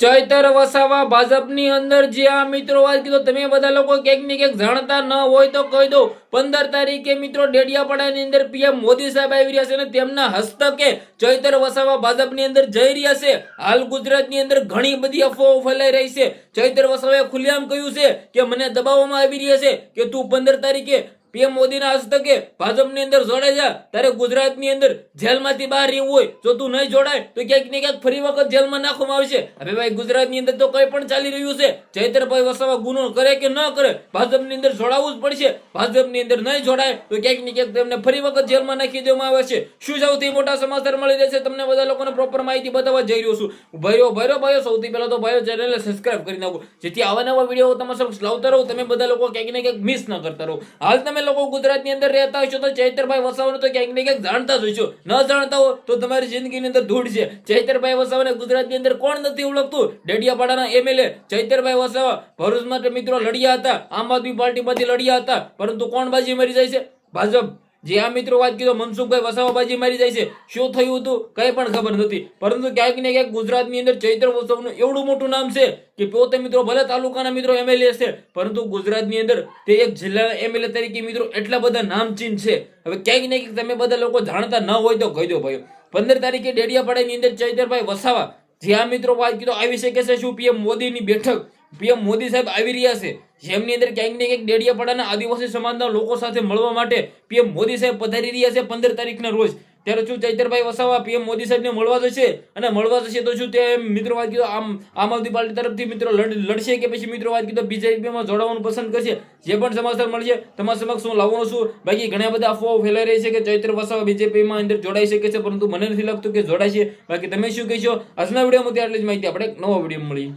ચૈતર વસાવા ભાજપની અંદર જે આ મિત્રો વાત કીધો, તમે બધા લોકો ક્યાંક ને ક્યાંક જાણતા ન હોય તો કહી દો પંદર તારીખે મિત્રો ડેડિયાપાડાની અંદર પીએમ મોદી સાહેબ આવી રહ્યા છે અને તેમના હસ્તકે ચૈતર વસાવા ભાજપની અંદર જઈ રહ્યા છે. હાલ ગુજરાતની અંદર ઘણી બધી અફવાઓ ફેલાઈ રહી છે. ચૈતર વસાવાએ ખુલ્લેઆમ કહ્યું છે કે મને દબાવવામાં આવી રહ્યા છે કે તું પંદર તારીખે પીએમ મોદીના હસ્તકે ભાજપની અંદર જોડાઈ જા, તારે ગુજરાતની અંદર જેલમાંથી બહાર રહેવું હોય, જો તું નહીં જોડાય, તો ક્યાંક ને ક્યાંક ફરી વખત જેલમાં નાખવામાં આવશે. હવે ભાઈ, ગુજરાતની અંદર તો કઈ પણ ચાલી રહ્યું છે. ચૈતરભાઈ વસાવા ગુનો કરે કે ન કરે, ભાજપની અંદર જોડાવવું જ પડશે. ભાજપની અંદર નહીં જોડાય, તો ક્યાંક ને ક્યાંક તેમને ફરી વખત જેલમાં નાખી દેવામાં આવે છે. શું સૌથી મોટા સમાચાર મળી રહેશે તમને બધા લોકોને પ્રોપર માહિતી બતાવવા જઈ રહ્યો છું. ભાઈઓ ભાઈઓ ભાઈઓ સૌથી પહેલા તો ભાઈઓ ચેનલને સબસ્ક્રાઇબ કરી નાખો. જેથી આવા નવા વીડિયો તમારા સમક્ષ લાવતા રહો. તમે બધા લોકો ક્યાંક ને ક્યાંક મિસ ન કરતા રહો. હાલ તમે લોકો ગુજરાતની અંદર રહેતા હશો તો ચૈતરભાઈ વસાવાને તો ક્યાંક ને ક્યાંક જાણતા જ હશો ન જાણતા હો તો તમારી જિંદગીની અંદર ધૂળ છે. ચૈતરભાઈ વસાવાને ગુજરાતની અંદર કોણ નથી ઓળખતું? ડેડિયાપાડાના એમએલએ ચૈતરભાઈ વસાવા. ભરૂચ માટે મિત્રો લડ્યા હતા. આમ આદમી પાર્ટીમાંથી લડ્યા હતા. પરંતુ કોણ બાજી મરી જાય છે? ભાજપ. જે આ મિત્રો વાત કીધો, મનસુખભાઈ વસાવા બાજી મારી જાય છે. શું થયું હતું? કઈ પણ ખબર નથી. પરંતુ ક્યાંક ને ક્યાંક ગુજરાતની અંદર ચૈત્ર વસાવનું એવડું મોટું નામ છે કે પોતે મિત્રો ભલે તાલુકાના મિત્રો એમએલએ છે, પરંતુ ગુજરાતની અંદર તે એક જિલ્લા એમએલએ તરીકે મિત્રો એટલા બધા નામચીન છે. હવે ક્યાંક ને ક્યાંક તમે બધા લોકો જાણતા ન હોય તો કહી દો ભાઈ પંદર તારીખે ડેડિયાપાડાની અંદર ચૈતરભાઈ વસાવા, જે આ મિત્રો વાત કીધો, આવી શકે છે શું? પીએમ મોદીની બેઠક. પીએમ મોદી સાહેબ આવી રહ્યા છે. જેમની અંદર ક્યાંક ને ક્યાંક ડેડિયાપાડાના આદિવાસી સમાજના લોકો સાથે મળવા માટે પીએમ મોદી સાહેબ પધારી રહ્યા છે પંદર તારીખના રોજ. ત્યારે શું ચૈતરભાઈ વસાવા પીએમ મોદી સાહેબને મળવા જશે? અને મળવા જશે તો શું તે મિત્રો વાત કીધો, આમ આમ આદમી પાર્ટી તરફથી મિત્રો લડ- લડશે કે પછી મિત્રો વાત કીધો બીજેપીમાં જોડાવાનું પસંદ કરશે? જે પણ સમાચાર મળશે, તમારા સમક્ષ હું લાવવાનો છું. બાકી ઘણા બધા અફવાઓ ફેલાઈ રહી છે કે ચૈત્ર વસાવા બીજેપીમાં અંદર જોડાઈ શકે છે, પરંતુ મને નથી લાગતું કે જોડાશે. બાકી તમે શું કહેશો? આજના વિડીયોમાં આટલી જ માહિતી. આપણે નવો વીડિયો મળી